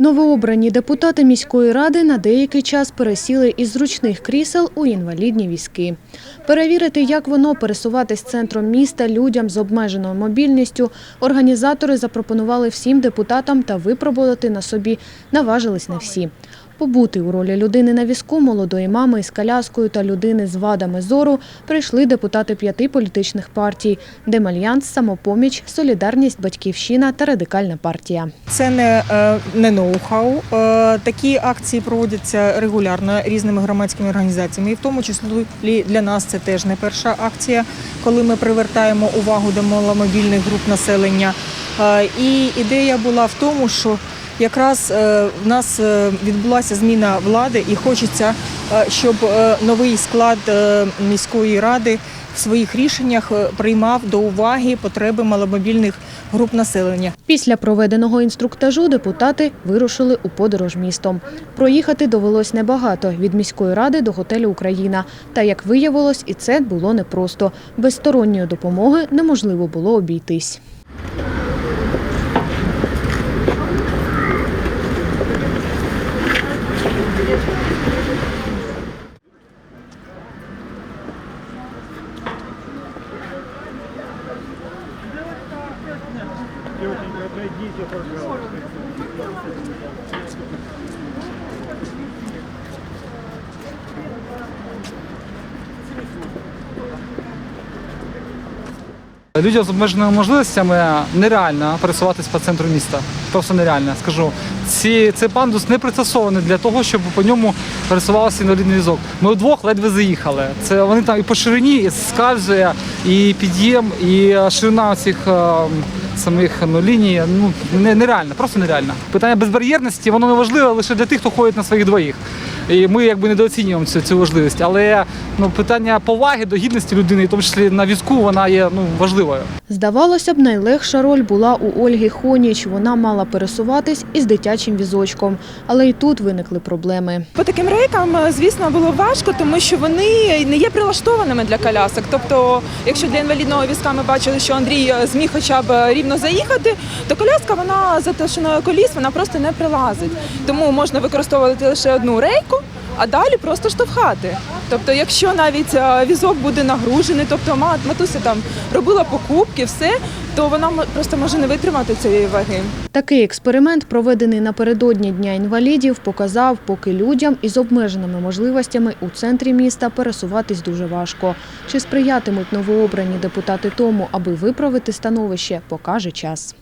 Новообрані депутати міської ради на деякий час пересіли із зручних крісел у інвалідні візки. Перевірити, як воно пересуватись центром міста людям з обмеженою мобільністю, організатори запропонували всім депутатам та випробувати на собі наважились не всі. Побути у ролі людини на візку, молодої мами із коляскою та людини з вадами зору прийшли депутати п'яти політичних партій – Демальянс, Самопоміч, Солідарність, Батьківщина та Радикальна партія. Це не, е, не ноу-хау. Е, Такі акції проводяться регулярно різними громадськими організаціями. І в тому числі для нас це теж не перша акція, коли ми привертаємо увагу до маломобільних груп населення. Е, І ідея була в тому, що якраз е, в нас е, відбулася зміна влади, і хочеться, е, щоб новий склад міської ради в своїх рішеннях приймав до уваги потреби маломобільних груп населення. Після проведеного інструктажу депутати вирушили у подорож містом. Проїхати довелось небагато – від міської ради до готелю «Україна». Та, як виявилось, і це було непросто. Без сторонньої допомоги неможливо було обійтись. Девочки, отойдите, пожалуйста. Людям з обмеженими можливостями нереально пересуватись по центру міста. Просто нереально. Скажу, ці, цей пандус не пристосований для того, щоб по ньому пересувався інвалідний візок. Ми вдвох ледве заїхали. Це вони там і по ширині, і скальзує, і під'єм, і ширина цих е, самих ну, ліній. Ну не- нереально, просто нереально. Питання безбар'єрності воно не важливе лише для тих, хто ходить на своїх двоїх. І ми якби недооцінюємо цю, цю важливість. Але ну, питання поваги до гідності людини, і в тому числі на візку, вона є ну, важливою. Здавалося б, найлегша роль була у Ольги Хоніч. Вона мала пересуватись із дитячим візочком. Але й тут виникли проблеми. По таким рейкам, е, звісно, було важко, тому що вони не є прилаштованими для колясок. Тобто, якщо для інвалідного візка ми бачили, що Андрій е, зміг хоча б е, рівно заїхати, то коляска вона за товщиною коліс вона просто не прилазить. Тому можна використовувати лише одну рейку. А далі просто штовхати. Тобто, якщо навіть е, візок буде нагружений, тобто мат- матуся там робила покупки, все, то вона просто може не витримати цієї ваги. Такий експеримент, проведений напередодні Дня інвалідів, показав, поки людям із обмеженими можливостями у центрі міста пересуватись дуже важко. Чи сприятимуть новообрані депутати тому, аби виправити становище, покаже час.